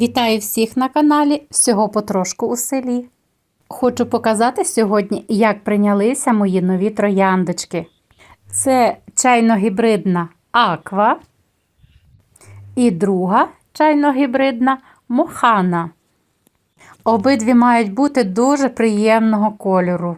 Вітаю всіх на каналі Всього потрошку у селі. Хочу показати сьогодні, як прийнялися мої нові трояндочки. Це чайно-гібридна аква і друга чайно-гібридна мохана. Обидві мають бути дуже приємного кольору.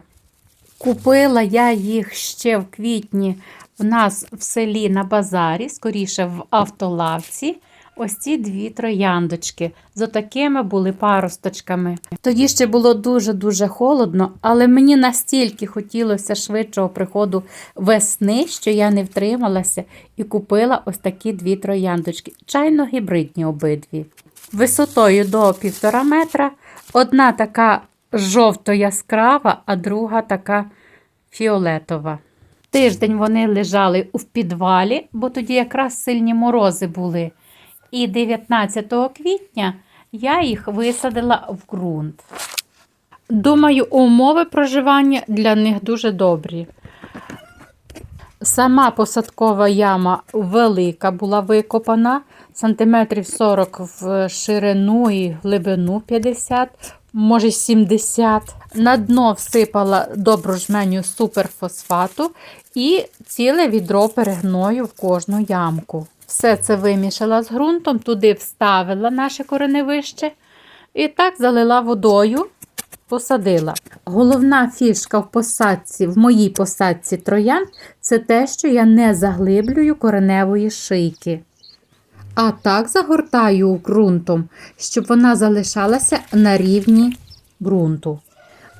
Купила я їх ще в квітні в нас в селі на базарі, скоріше в автолавці. Ось ці дві трояндочки. З отакими були паросточками. Тоді ще було дуже-дуже холодно, але мені настільки хотілося швидшого приходу весни, що я не втрималася і купила ось такі дві трояндочки. Чайно-гібридні обидві. Висотою до півтора метра. Одна така жовто-яскрава, а друга така фіолетова. Тиждень вони лежали в підвалі, бо тоді якраз сильні морози були. І 19 квітня я їх висадила в ґрунт. Думаю, умови проживання для них дуже добрі. Сама посадкова яма велика була викопана, сантиметрів 40 в ширину і глибину 50, може 70. На дно всипала добру жменю суперфосфату і ціле відро перегною в кожну ямку. Все це вимішала з ґрунтом, туди вставила наше кореневище і так залила водою, посадила. Головна фішка в посадці, в моїй посадці троян, це те, що я не заглиблюю кореневої шийки. А так загортаю ґрунтом, щоб вона залишалася на рівні ґрунту.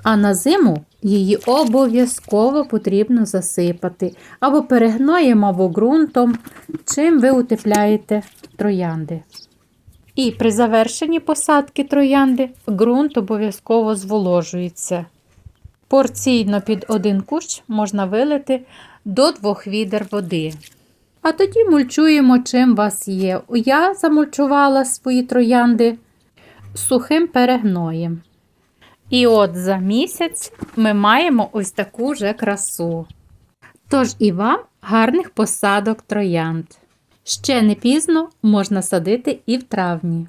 А на зиму її обов'язково потрібно засипати або перегноєм, або ґрунтом, чим ви утепляєте троянди. І при завершенні посадки троянди ґрунт обов'язково зволожується. Порційно під один кущ можна вилити до двох відер води. А тоді мульчуємо, чим вас є. Я замульчувала свої троянди сухим перегноєм. І от за місяць ми маємо ось таку же красу. Тож і вам гарних посадок троянд. Ще не пізно можна садити і в травні.